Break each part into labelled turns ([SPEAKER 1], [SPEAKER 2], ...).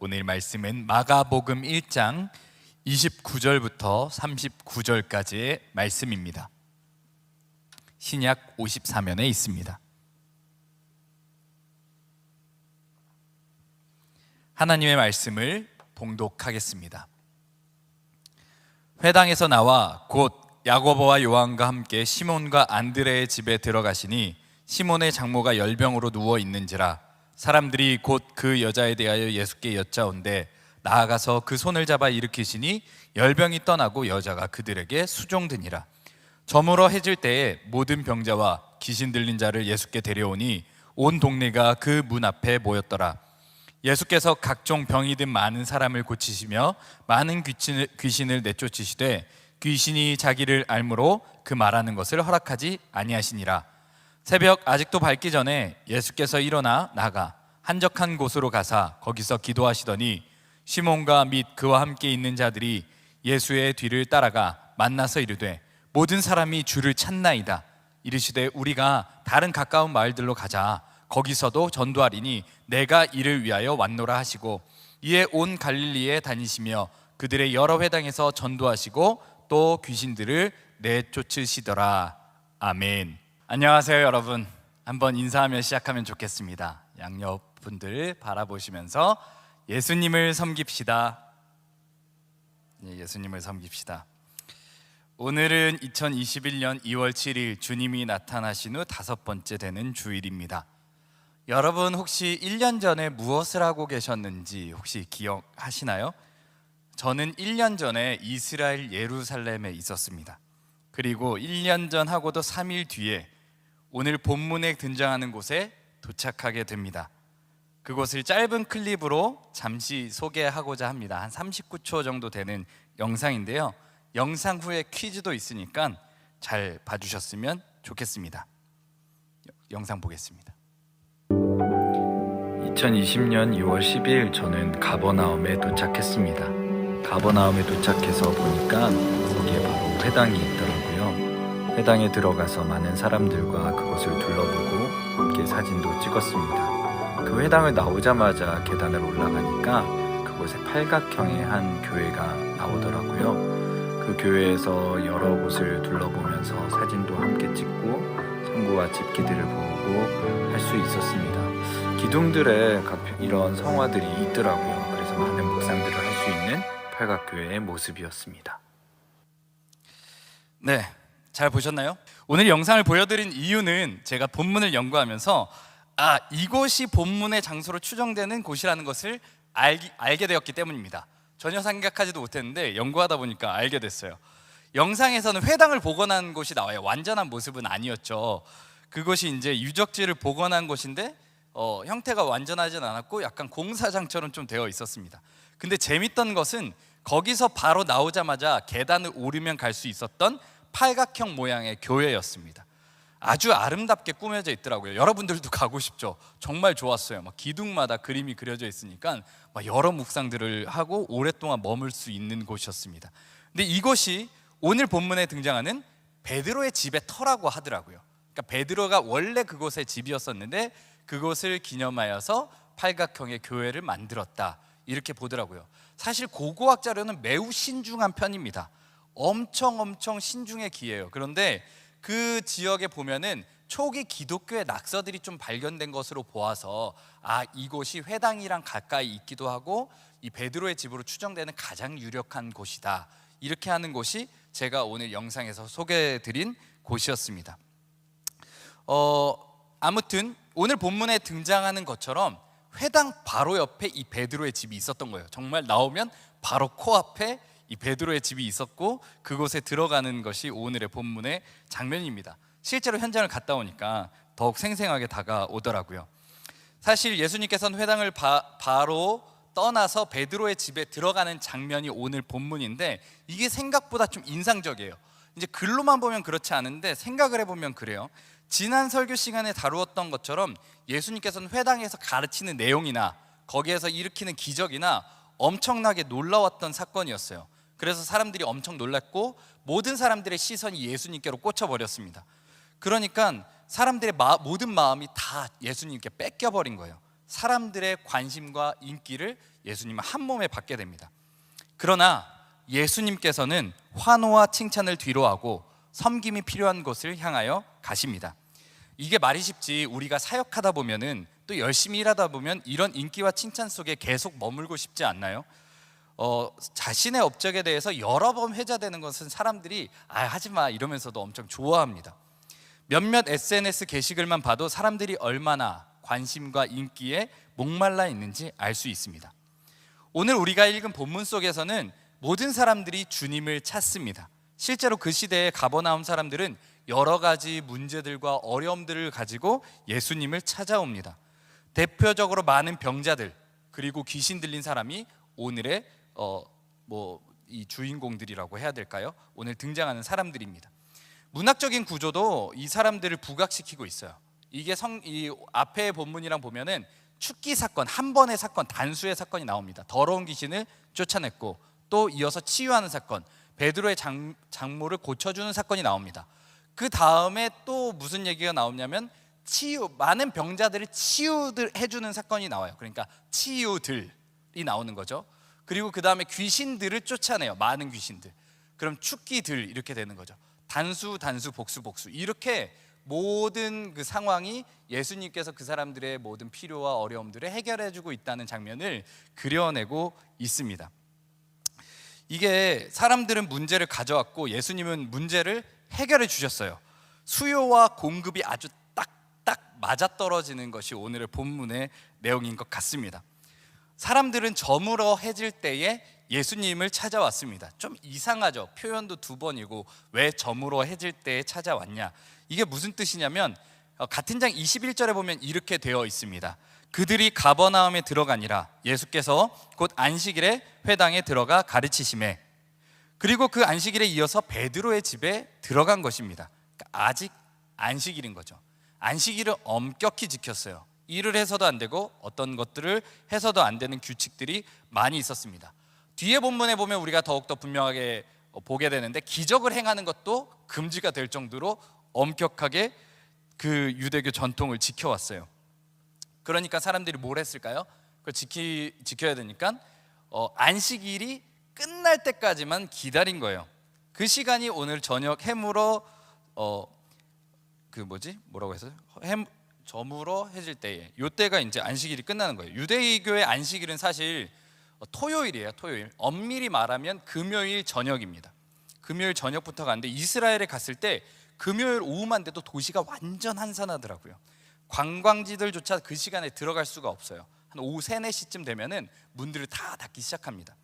[SPEAKER 1] 오늘 말씀은 마가복음 1장 29절부터 39절까지의 말씀입니다. 신약 54면에 있습니다. 하나님의 말씀을 봉독하겠습니다. 회당에서 나와 곧 야고보와 요한과 함께 시몬과 안드레의 집에 들어가시니 시몬의 장모가 열병으로 누워 있는지라 사람들이 곧 그 여자에 대하여 예수께 여짜온데 나아가서 그 손을 잡아 일으키시니 열병이 떠나고 여자가 그들에게 수종드니라. 저물어 해질 때에 모든 병자와 귀신 들린 자를 예수께 데려오니 온 동네가 그 문 앞에 모였더라. 예수께서 각종 병이 든 많은 사람을 고치시며 많은 귀신을, 내쫓으시되 귀신이 자기를 알므로 그 말하는 것을 허락하지 아니하시니라 새벽 아직도 밝기 전에 예수께서 일어나 나가 한적한 곳으로 가사 거기서 기도하시더니 시몬과 및 그와 함께 있는 자들이 예수의 뒤를 따라가 만나서 이르되 모든 사람이 주를 찾나이다. 이르시되 우리가 다른 가까운 마을들로 가자. 거기서도 전도하리니 내가 이를 위하여 왔노라 하시고 이에 온 갈릴리에 다니시며 그들의 여러 회당에서 전도하시고 또 귀신들을 내쫓으시더라. 아멘 안녕하세요 여러분. 한번 인사하며 시작하면 좋겠습니다. 양옆 분들 바라보시면서 예수님을 섬깁시다. 예, 예수님을 섬깁시다. 오늘은 2021년 2월 7일 주님이 나타나신 후 다섯 번째 되는 주일입니다. 여러분 혹시 1년 전에 무엇을 하고 계셨는지 혹시 기억하시나요? 저는 1년 전에 이스라엘 예루살렘에 있었습니다. 그리고 1년 전 하고도 3일 뒤에 오늘 본문에 등장하는 곳에 도착하게 됩니다. 그곳을 짧은 클립으로 잠시 소개하고자 합니다. 한 39초 정도 되는 영상인데요. 영상 후에 퀴즈도 있으니까 잘 봐주셨으면 좋겠습니다. 영상 보겠습니다. 2020년 2월 10일 저는 가버나움에 도착했습니다. 가버나움에 도착해서 보니까 거기에 바로 회당이 회당에 들어가서 많은 사람들과 그것을 둘러보고 함께 사진도 찍었습니다. 그 회당을 나오자마자 계단을 올라가니까 그곳에 팔각형의 한 교회가 나오더라고요. 그 교회에서 여러 곳을 둘러보면서 사진도 함께 찍고 성구와 집기들을 보고 할 수 있었습니다. 기둥들에 각 이런 성화들이 있더라고요. 그래서 많은 묵상들을 할 수 있는 팔각교회의 모습이었습니다. 네, 잘 보셨나요? 오늘 영상을 보여드린 이유는 제가 본문을 연구하면서 아 이곳이 본문의 장소로 추정되는 곳이라는 것을 알기, 알게 되었기 때문입니다. 전혀 생각하지도 못했는데 연구하다 보니까 알게 됐어요. 영상에서는 회당을 복원한 곳이 나와요. 완전한 모습은 아니었죠. 그것이 이제 유적지를 복원한 곳인데 어, 형태가 완전하진 않았고 약간 공사장처럼 좀 되어 있었습니다. 근데 재밌던 것은 거기서 바로 나오자마자 계단을 오르면 갈 수 있었던 팔각형 모양의 교회였습니다. 아주 아름답게 꾸며져 있더라고요. 여러분들도 가고 싶죠? 정말 좋았어요. 막 기둥마다 그림이 그려져 있으니까 막 여러 묵상들을 하고 오랫동안 머물 수 있는 곳이었습니다. 근데 이곳이 오늘 본문에 등장하는 베드로의 집의 터라고 하더라고요. 그러니까 베드로가 원래 그곳의 집이었었는데 그곳을 기념하여서 팔각형의 교회를 만들었다. 이렇게 보더라고요. 사실 고고학 자료는 매우 신중한 편입니다. 엄청 엄청 신중의 기예요. 그런데 그 지역에 보면은 초기 기독교의 낙서들이 좀 발견된 것으로 보아서 아 이곳이 회당이랑 가까이 있기도 하고 이 베드로의 집으로 추정되는 가장 유력한 곳이다. 이렇게 하는 곳이 제가 오늘 영상에서 소개해드린 곳이었습니다. 어 아무튼 오늘 본문에 등장하는 것처럼 회당 바로 옆에 이 베드로의 집이 있었던 거예요. 정말 나오면 바로 코앞에 이 베드로의 집이 있었고 그곳에 들어가는 것이 오늘의 본문의 장면입니다. 실제로 현장을 갔다 오니까 더욱 생생하게 다가오더라고요. 사실 예수님께서는 회당을 바, 바로 떠나서 베드로의 집에 들어가는 장면이 오늘 본문인데 이게 생각보다 좀 인상적이에요. 이제 글로만 보면 그렇지 않은데 생각을 해보면 그래요. 지난 설교 시간에 다루었던 것처럼 예수님께서는 회당에서 가르치는 내용이나 거기에서 일으키는 기적이나 엄청나게 놀라웠던 사건이었어요. 그래서 사람들이 엄청 놀랐고 모든 사람들의 시선이 예수님께로 꽂혀버렸습니다. 그러니까 사람들의 마, 모든 마음이 다 예수님께 뺏겨버린 거예요. 사람들의 관심과 인기를 예수님은 한 몸에 받게 됩니다. 그러나 예수님께서는 환호와 칭찬을 뒤로하고 섬김이 필요한 곳을 향하여 가십니다. 이게 말이 쉽지 우리가 사역하다 보면은 또 열심히 일하다 보면 이런 인기와 칭찬 속에 계속 머물고 싶지 않나요? 어, 자신의 업적에 대해서 여러 번 회자되는 것은 사람들이 아 하지 마 이러면서도 엄청 좋아합니다. 몇몇 SNS 게시글만 봐도 사람들이 얼마나 관심과 인기에 목말라 있는지 알 수 있습니다. 오늘 우리가 읽은 본문 속에서는 모든 사람들이 주님을 찾습니다. 실제로 그 시대에 가버나움 사람들은 여러 가지 문제들과 어려움들을 가지고 예수님을 찾아옵니다. 대표적으로 많은 병자들 그리고 귀신 들린 사람이 오늘의 어 뭐 이 주인공들이라고 해야 될까요? 오늘 등장하는 사람들입니다. 문학적인 구조도 이 사람들을 부각시키고 있어요. 이게 성 이 앞에 본문이랑 보면은 축기 사건 한 번의 사건 단수의 사건이 나옵니다. 더러운 귀신을 쫓아냈고 또 이어서 치유하는 사건 베드로의 장, 장모를 고쳐주는 사건이 나옵니다. 그 다음에 또 무슨 얘기가 나오냐면 치유 많은 병자들을 치유들 해주는 사건이 나와요. 그러니까 치유들이 나오는 거죠. 그리고 그 다음에 귀신들을 쫓아내요. 많은 귀신들. 그럼 축기들 이렇게 되는 거죠. 단수 단수 복수 복수 이렇게 모든 그 상황이 예수님께서 그 사람들의 모든 필요와 어려움들을 해결해 주고 있다는 장면을 그려내고 있습니다. 이게 사람들은 문제를 가져왔고 예수님은 문제를 해결해 주셨어요. 수요와 공급이 아주 딱딱 맞아떨어지는 것이 오늘의 본문의 내용인 것 같습니다. 사람들은 저물어 해질 때에 예수님을 찾아왔습니다. 좀 이상하죠. 표현도 두 번이고 왜 저물어 해질 때에 찾아왔냐? 이게 무슨 뜻이냐면 어, 같은 장 21절에 보면 이렇게 되어 있습니다. 그들이 가버나움에 들어가니라 예수께서 곧 안식일에 회당에 들어가 가르치심에 그리고 그 안식일에 이어서 베드로의 집에 들어간 것입니다. 그러니까 아직 안식일인 거죠. 안식일을 엄격히 지켰어요. 일을 해서도 안 되고 어떤 것들을 해서도 안 되는 규칙들이 많이 있었습니다. 뒤에 본문에 보면 우리가 더욱더 분명하게 보게 되는데 기적을 행하는 것도 금지가 될 정도로 엄격하게 그 유대교 전통을 지켜왔어요. 그러니까 사람들이 뭘 했을까요? 그걸 지키, 지켜야 되니까 어, 안식일이 끝날 때까지만 기다린 거예요. 그 시간이 오늘 저녁 해물어 어, 그 뭐지 뭐라고 했어요? 해 저물어 해질 때에 요 때가 이제 안식일이 끝나는 거예요. 유대교의 안식일은 사실 어, 토요일이에요. 토요일. 엄밀히 말하면 금요일 저녁입니다. 금요일 저녁부터 가는데 이스라엘에 갔을 때 금요일 오후만 돼도 도시가 완전 한산하더라고요. 관광지들조차 그 시간에 들어갈 수가 없어요. 한 오후 3, 4시쯤 되면은 문들을 다 닫기 시작합니다.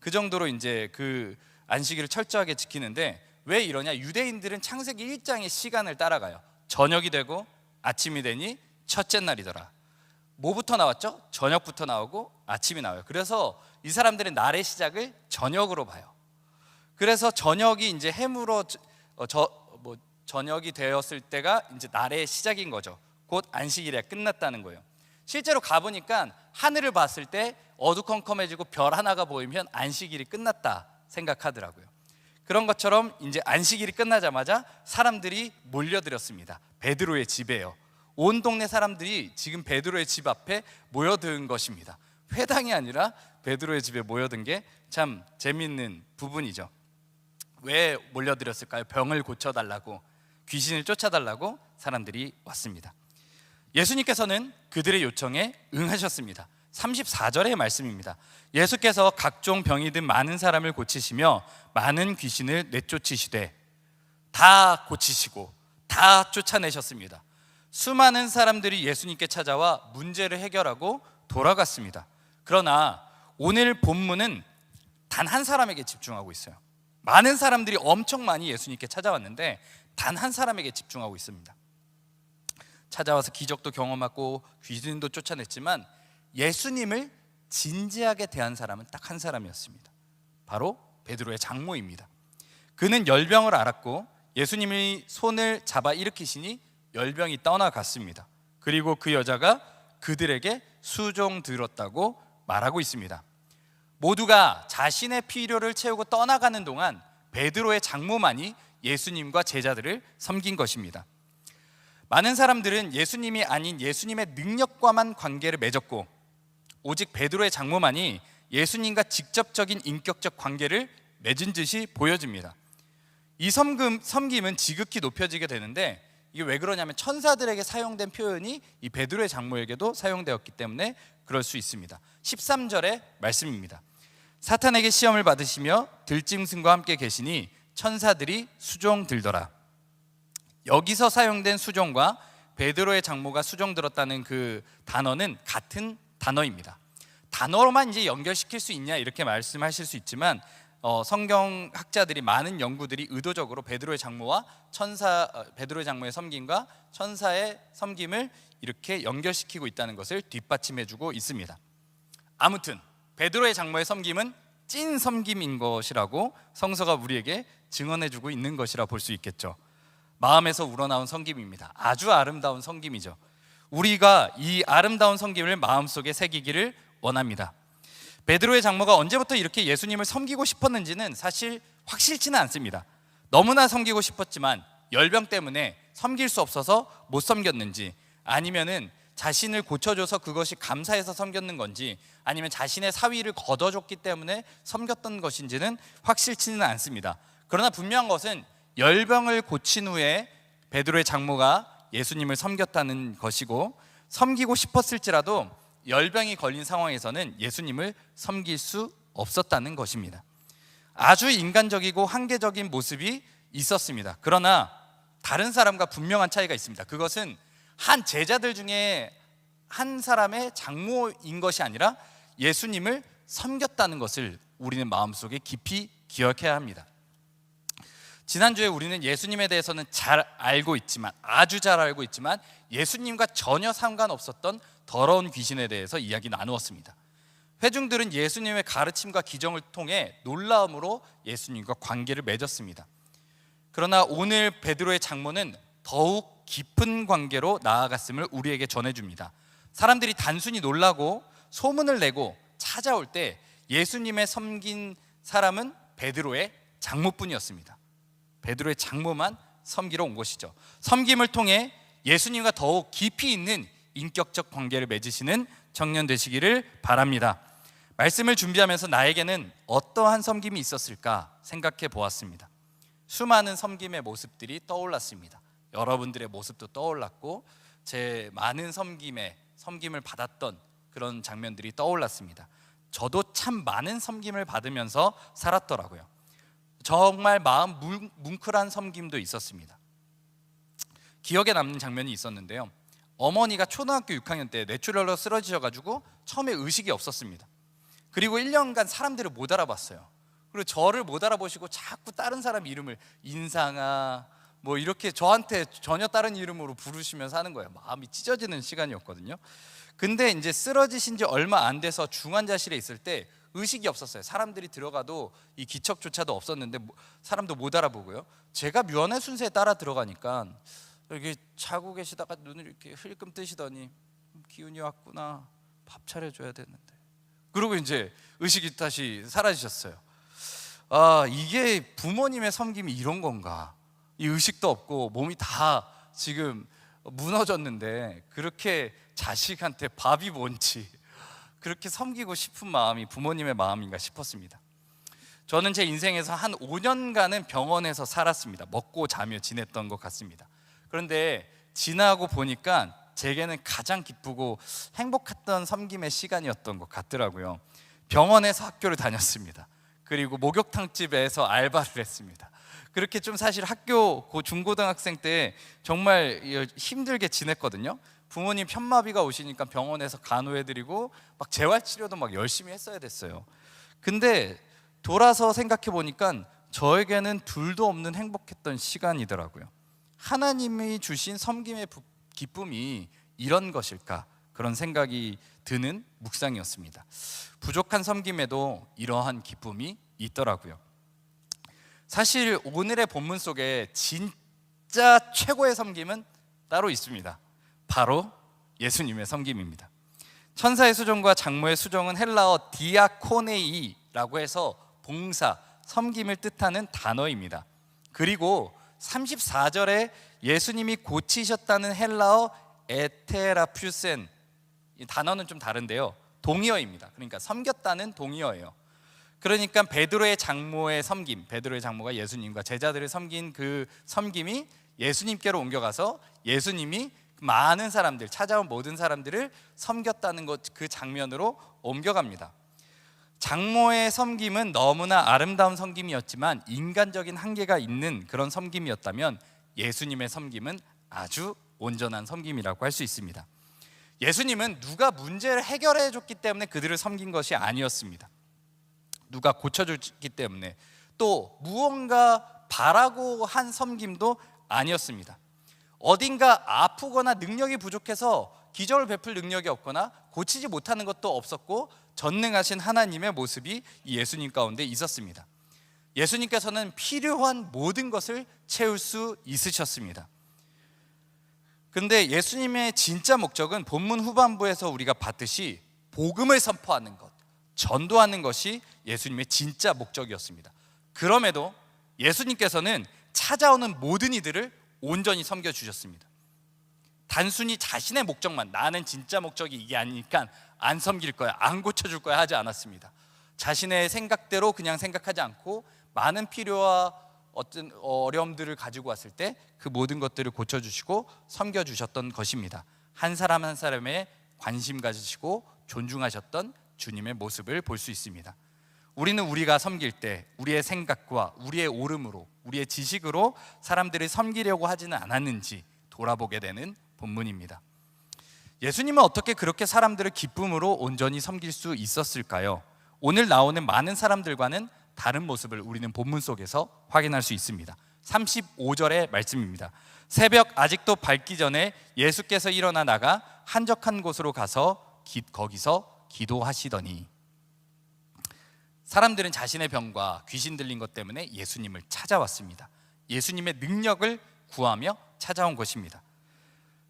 [SPEAKER 1] 그 정도로 이제 그 안식일을 철저하게 지키는데 왜 이러냐? 유대인들은 창세기 1장의 시간을 따라가요. 저녁이 되고 아침이 되니 첫째 날이더라. 뭐부터 나왔죠? 저녁부터 나오고 아침이 나와요. 그래서 이 사람들은 날의 시작을 저녁으로 봐요. 그래서 저녁이 이제 해무로 어, 저뭐 저녁이 되었을 때가 이제 날의 시작인 거죠. 곧 안식일에 끝났다는 거예요. 실제로 가보니까 하늘을 봤을 때 어두컴컴해지고 별 하나가 보이면 안식일이 끝났다 생각하더라고요. 그런 것처럼 이제 안식일이 끝나자마자 사람들이 몰려들었습니다. 베드로의 집에요. 온 동네 사람들이 지금 베드로의 집 앞에 모여든 것입니다. 회당이 아니라 베드로의 집에 모여든 게 참 재밌는 부분이죠. 왜 몰려들었을까요? 병을 고쳐달라고 귀신을 쫓아달라고 사람들이 왔습니다. 예수님께서는 그들의 요청에 응하셨습니다. 34절의 말씀입니다. 예수께서 각종 병이 든 많은 사람을 고치시며 많은 귀신을 내쫓으시되 다 고치시고 다 쫓아내셨습니다. 수많은 사람들이 예수님께 찾아와 문제를 해결하고 돌아갔습니다. 그러나 오늘 본문은 단 한 사람에게 집중하고 있어요. 많은 사람들이 엄청 많이 예수님께 찾아왔는데 단 한 사람에게 집중하고 있습니다. 찾아와서 기적도 경험하고 귀신도 쫓아냈지만 예수님을 진지하게 대한 사람은 딱 한 사람이었습니다. 바로 베드로의 장모입니다. 그는 열병을 앓았고 예수님이 손을 잡아 일으키시니 열병이 떠나갔습니다. 그리고 그 여자가 그들에게 수종 들었다고 말하고 있습니다. 모두가 자신의 필요를 채우고 떠나가는 동안 베드로의 장모만이 예수님과 제자들을 섬긴 것입니다. 많은 사람들은 예수님이 아닌 예수님의 능력과만 관계를 맺었고 오직 베드로의 장모만이 예수님과 직접적인 인격적 관계를 맺은 듯이 보여집니다. 이 섬김, 섬김은 지극히 높여지게 되는데 이게 왜 그러냐면 천사들에게 사용된 표현이 이 베드로의 장모에게도 사용되었기 때문에 그럴 수 있습니다. 13절의 말씀입니다. 사탄에게 시험을 받으시며 들짐승과 함께 계시니 천사들이 수종 들더라. 여기서 사용된 수종과 베드로의 장모가 수종 들었다는 그 단어는 같은 단어입니다. 단어로만 이제 연결시킬 수 있냐 이렇게 말씀하실 수 있지만 어, 성경 학자들이 많은 연구들이 의도적으로 베드로의 장모와 천사 어, 베드로의 장모의 섬김과 천사의 섬김을 이렇게 연결시키고 있다는 것을 뒷받침해주고 있습니다. 아무튼 베드로의 장모의 섬김은 찐 섬김인 것이라고 성서가 우리에게 증언해주고 있는 것이라 볼 수 있겠죠. 마음에서 우러나온 섬김입니다. 아주 아름다운 섬김이죠. 우리가 이 아름다운 섬김을 마음속에 새기기를 원합니다. 베드로의 장모가 언제부터 이렇게 예수님을 섬기고 싶었는지는 사실 확실치는 않습니다. 너무나 섬기고 싶었지만 열병 때문에 섬길 수 없어서 못 섬겼는지 아니면은 자신을 고쳐줘서 그것이 감사해서 섬겼는 건지 아니면 자신의 사위를 걷어줬기 때문에 섬겼던 것인지는 확실치는 않습니다. 그러나 분명한 것은 열병을 고친 후에 베드로의 장모가 예수님을 섬겼다는 것이고 섬기고 싶었을지라도 열병이 걸린 상황에서는 예수님을 섬길 수 없었다는 것입니다. 아주 인간적이고 한계적인 모습이 있었습니다. 그러나 다른 사람과 분명한 차이가 있습니다. 그것은 한 제자들 중에 한 사람의 장모인 것이 아니라 예수님을 섬겼다는 것을 우리는 마음속에 깊이 기억해야 합니다. 지난주에 우리는 예수님에 대해서는 잘 알고 있지만 아주 잘 알고 있지만 예수님과 전혀 상관없었던 더러운 귀신에 대해서 이야기 나누었습니다. 회중들은 예수님의 가르침과 기정을 통해 놀라움으로 예수님과 관계를 맺었습니다. 그러나 오늘 베드로의 장모는 더욱 깊은 관계로 나아갔음을 우리에게 전해줍니다. 사람들이 단순히 놀라고 소문을 내고 찾아올 때 예수님의 섬긴 사람은 베드로의 장모뿐이었습니다. 베드로의 장모만 섬기러 온 것이죠. 섬김을 통해 예수님과 더욱 깊이 있는 인격적 관계를 맺으시는 청년 되시기를 바랍니다. 말씀을 준비하면서 나에게는 어떠한 섬김이 있었을까 생각해 보았습니다. 수많은 섬김의 모습들이 떠올랐습니다. 여러분들의 모습도 떠올랐고 제 많은 섬김에 섬김을 받았던 그런 장면들이 떠올랐습니다. 저도 참 많은 섬김을 받으면서 살았더라고요. 정말 마음 뭉- 뭉클한 섬김도 있었습니다. 기억에 남는 장면이 있었는데요. 어머니가 초등학교 6학년 때 뇌출혈로 쓰러지셔가지고 처음에 의식이 없었습니다. 그리고 1년간 사람들을 못 알아봤어요. 그리고 저를 못 알아보시고 자꾸 다른 사람 이름을 인상아 뭐 이렇게 저한테 전혀 다른 이름으로 부르시면서 하는 거예요. 마음이 찢어지는 시간이었거든요. 근데 이제 쓰러지신 지 얼마 안 돼서 중환자실에 있을 때 의식이 없었어요. 사람들이 들어가도 이 기척조차도 없었는데 뭐- 사람도 못 알아보고요. 제가 묘안의 순서에 따라 들어가니까 이렇게 자고 계시다가 눈을 이렇게 흘끔 뜨시더니 기운이 왔구나. 밥 차려줘야 되는데. 그리고 이제 의식이 다시 사라지셨어요. 아 이게 부모님의 섬김이 이런 건가? 이 의식도 없고 몸이 다 지금 무너졌는데 그렇게 자식한테 밥이 뭔지 그렇게 섬기고 싶은 마음이 부모님의 마음인가 싶었습니다. 저는 제 인생에서 한 5년간은 병원에서 살았습니다. 먹고 자며 지냈던 것 같습니다. 그런데 지나고 보니까 제게는 가장 기쁘고 행복했던 섬김의 시간이었던 것 같더라고요. 병원에서 학교를 다녔습니다. 그리고 목욕탕 집에서 알바를 했습니다. 그렇게 좀 사실 학교 고 중고등학생 때 정말 힘들게 지냈거든요. 부모님 편마비가 오시니까 병원에서 간호해드리고 막 재활치료도 막 열심히 했어야 됐어요. 근데 돌아서 생각해 보니까 저에게는 둘도 없는 행복했던 시간이더라고요. 하나님이 주신 섬김의 부- 기쁨이 이런 것일까 그런 생각이 드는 묵상이었습니다. 부족한 섬김에도 이러한 기쁨이 있더라고요. 사실 오늘의 본문 속에 진짜 최고의 섬김은 따로 있습니다. 바로 예수님의 섬김입니다. 천사의 수종과 장모의 수종은 헬라어 디아코네이라고 해서 봉사, 섬김을 뜻하는 단어입니다. 그리고 34절에 예수님이 고치셨다는 헬라어 에테라퓨센 이 단어는 좀 다른데요. 동의어입니다. 그러니까 섬겼다는 동의어예요. 그러니까 베드로의 장모의 섬김, 베드로의 장모가 예수님과 제자들을 섬긴 그 섬김이 예수님께로 옮겨가서 예수님이 많은 사람들 찾아온 모든 사람들을 섬겼다는 것 그 장면으로 옮겨갑니다. 장모의 섬김은 너무나 아름다운 섬김이었지만 인간적인 한계가 있는 그런 섬김이었다면 예수님의 섬김은 아주 온전한 섬김이라고 할 수 있습니다. 예수님은 누가 문제를 해결해 줬기 때문에 그들을 섬긴 것이 아니었습니다. 누가 고쳐 줬기 때문에 또 무언가 바라고 한 섬김도 아니었습니다. 어딘가 아프거나 능력이 부족해서 기적을 베풀 능력이 없거나 고치지 못하는 것도 없었고 전능하신 하나님의 모습이 이 예수님 가운데 있었습니다. 예수님께서는 필요한 모든 것을 채울 수 있으셨습니다. 근데 예수님의 진짜 목적은 본문 후반부에서 우리가 봤듯이 복음을 선포하는 것, 전도하는 것이 예수님의 진짜 목적이었습니다. 그럼에도 예수님께서는 찾아오는 모든 이들을 온전히 섬겨 주셨습니다. 단순히 자신의 목적만 나는 진짜 목적이 이게 아니니까 안 섬길 거야, 안 고쳐 줄 거야 하지 않았습니다. 자신의 생각대로 그냥 생각하지 않고 많은 필요와 어떤 어려움들을 가지고 왔을 때 그 모든 것들을 고쳐 주시고 섬겨 주셨던 것입니다. 한 사람 한 사람의 관심 가지시고 존중하셨던 주님의 모습을 볼 수 있습니다. 우리는 우리가 섬길 때 우리의 생각과 우리의 오름으로 우리의 지식으로 사람들을 섬기려고 하지는 않았는지 돌아보게 되는 본문입니다. 예수님은 어떻게 그렇게 사람들을 기쁨으로 온전히 섬길 수 있었을까요? 오늘 나오는 많은 사람들과는 다른 모습을 우리는 본문 속에서 확인할 수 있습니다. 35절의 말씀입니다. 새벽 아직도 밝기 전에 예수께서 일어나 나가 한적한 곳으로 가서 기, 거기서 기도하시더니 사람들은 자신의 병과 귀신 들린 것 때문에 예수님을 찾아왔습니다. 예수님의 능력을 구하며 찾아온 것입니다.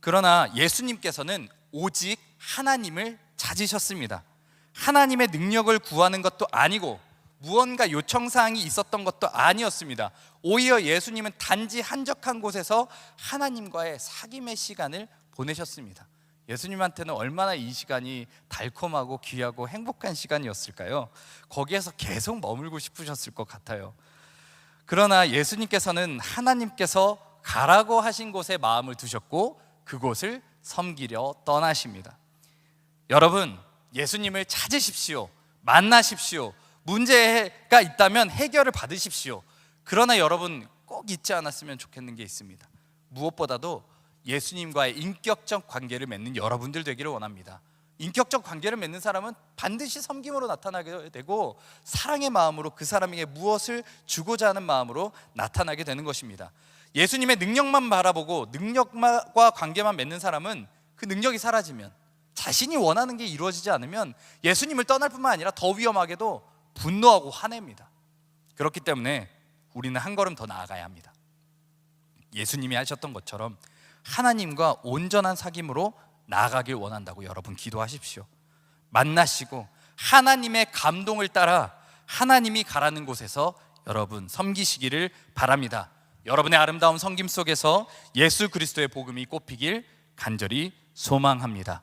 [SPEAKER 1] 그러나 예수님께서는 오직 하나님을 찾으셨습니다. 하나님의 능력을 구하는 것도 아니고 무언가 요청 사항이 있었던 것도 아니었습니다. 오히려 예수님은 단지 한적한 곳에서 하나님과의 사귐의 시간을 보내셨습니다. 예수님한테는 얼마나 이 시간이 달콤하고 귀하고 행복한 시간이었을까요? 거기에서 계속 머물고 싶으셨을 것 같아요. 그러나 예수님께서는 하나님께서 가라고 하신 곳에 마음을 두셨고 그곳을 섬기려 떠나십니다. 여러분, 예수님을 찾으십시오. 만나십시오. 문제가 있다면 해결을 받으십시오. 그러나 여러분 꼭 잊지 않았으면 좋겠는 게 있습니다. 무엇보다도 예수님과의 인격적 관계를 맺는 여러분들 되기를 원합니다. 인격적 관계를 맺는 사람은 반드시 섬김으로 나타나게 되고 사랑의 마음으로 그 사람에게 무엇을 주고자 하는 마음으로 나타나게 되는 것입니다. 예수님의 능력만 바라보고 능력과 관계만 맺는 사람은 그 능력이 사라지면 자신이 원하는 게 이루어지지 않으면 예수님을 떠날 뿐만 아니라 더 위험하게도 분노하고 화냅니다. 그렇기 때문에 우리는 한 걸음 더 나아가야 합니다. 예수님이 하셨던 것처럼 하나님과 온전한 사귐으로 나아가길 원한다고 여러분 기도하십시오. 만나시고 하나님의 감동을 따라 하나님이 가라는 곳에서 여러분 섬기시기를 바랍니다. 여러분의 아름다운 섬김 속에서 예수 그리스도의 복음이 꽃피길 간절히 소망합니다.